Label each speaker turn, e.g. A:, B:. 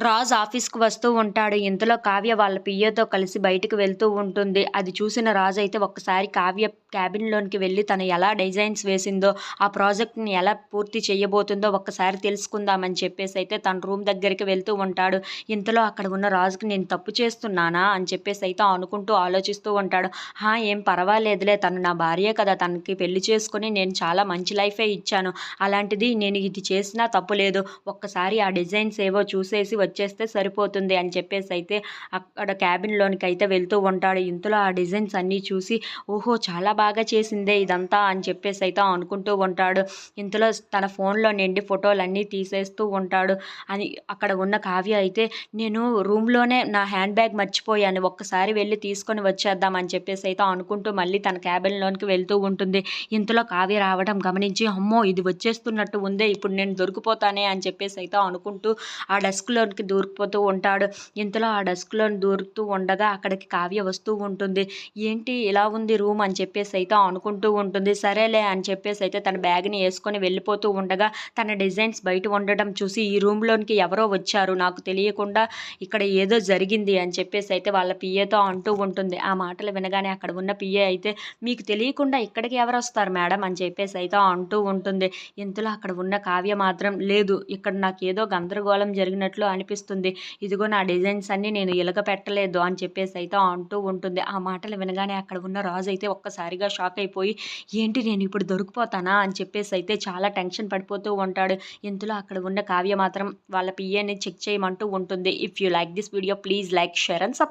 A: రాజ్ ఆఫీస్కి వస్తూ ఉంటాడు. ఇంతలో కావ్య వాళ్ళ పియ్యతో కలిసి బయటకు వెళ్తూ ఉంటుంది. అది చూసిన రాజు అయితే ఒక్కసారి కావ్య క్యాబిన్లోనికి వెళ్ళి తను ఎలా డిజైన్స్ వేసిందో ఆ ప్రాజెక్ట్ని ఎలా పూర్తి చేయబోతుందో ఒక్కసారి తెలుసుకుందామని చెప్పేసి అయితే తన రూమ్ దగ్గరికి వెళ్తూ ఉంటాడు. ఇంతలో అక్కడ ఉన్న రాజుకి నేను తప్పు చేస్తున్నానా? అని చెప్పేసి అయితే అనుకుంటూ ఆలోచిస్తూ ఉంటాడు. హా ఏం పర్వాలేదులే. తను నా భార్య కదా. తనకి పెళ్ళి చేసుకొని నేను చాలా మంచి లైఫే ఇచ్చాను. అలాంటిది నేను ఇది చేసినా తప్పు లేదు. ఒక్కసారి ఆ డిజైన్స్ ఏవో చూసేసి వచ్చేస్తే సరిపోతుంది అని చెప్పేసి అయితే అక్కడ క్యాబిన్లోనికి అయితే వెళ్తూ ఉంటాడు. ఇంతలో ఆ డిజైన్స్ అన్నీ చూసి ఓహో చాలా బాగా చేసిందే ఇదంతా అని చెప్పేసి అయితే అనుకుంటూ ఉంటాడు. ఇంతలో తన ఫోన్లో నిండి ఫోటోలన్నీ తీసేస్తూ ఉంటాడు. అని అక్కడ ఉన్న కావ్య అయితే నేను రూమ్లోనే నా హ్యాండ్ బ్యాగ్ మర్చిపోయాను. ఒక్కసారి వెళ్ళి తీసుకొని వచ్చేద్దాం అని చెప్పేసి అయితే అనుకుంటూ మళ్ళీ తన క్యాబిన్లోనికి వెళ్తూ ఉంటుంది. ఇంతలో కావ్య రావడం గమనించి అమ్మో ఇది వచ్చేస్తున్నట్టు ఉందే. ఇప్పుడు నేను దొరికిపోతానే అని చెప్పేసి అయితే అనుకుంటూ ఆ డెస్క్లో డెస్క్లోనికి దూరిపోతూ ఉంటాడు. ఇంతలో ఆ డస్క్లోని దూరుతూ ఉండగా అక్కడికి కావ్య వస్తూ ఉంటుంది. ఏంటి ఇలా ఉంది రూమ్? అని చెప్పేసి అయితే అనుకుంటూ ఉంటుంది. సరేలే అని చెప్పేసి అయితే తన బ్యాగ్ని వేసుకొని వెళ్ళిపోతూ ఉండగా తన డిజైన్స్ బయట ఉండడం చూసి ఈ రూమ్లోనికి ఎవరో వచ్చారు. నాకు తెలియకుండా ఇక్కడ ఏదో జరిగింది అని చెప్పేసి అయితే వాళ్ళ పిఏతో అంటూ ఉంటుంది. ఆ మాటలు వినగానే అక్కడ ఉన్న పిఏ అయితే మీకు తెలియకుండా ఇక్కడికి ఎవరు వస్తారు మేడం? అని చెప్పేసి అయితే అంటూ ఉంటుంది. ఇంతలో అక్కడ ఉన్న కావ్య మాత్రం లేదు ఇక్కడ నాకు ఏదో గందరగోళం జరిగినట్లు అనిపిస్తుంది. ఇదిగో నా డిజైన్స్ అన్నీ నేను ఇలగ పెట్టలేదు అని చెప్పేసి అయితే అంటూ ఉంటుంది. ఆ మాటలు వినగానే అక్కడ ఉన్న రాజు అయితే ఒక్కసారిగా షాక్ అయిపోయి ఏంటి నేను ఇప్పుడు దొరికిపోతానా? అని చెప్పేసి అయితే చాలా టెన్షన్ పడిపోతూ ఉంటాడు. ఇంతలో అక్కడ ఉన్న కావ్య మాత్రం వాళ్ళ పిఏని చెక్ చేయమంటూ ఉంటుంది. If you like this video please like share and subscribe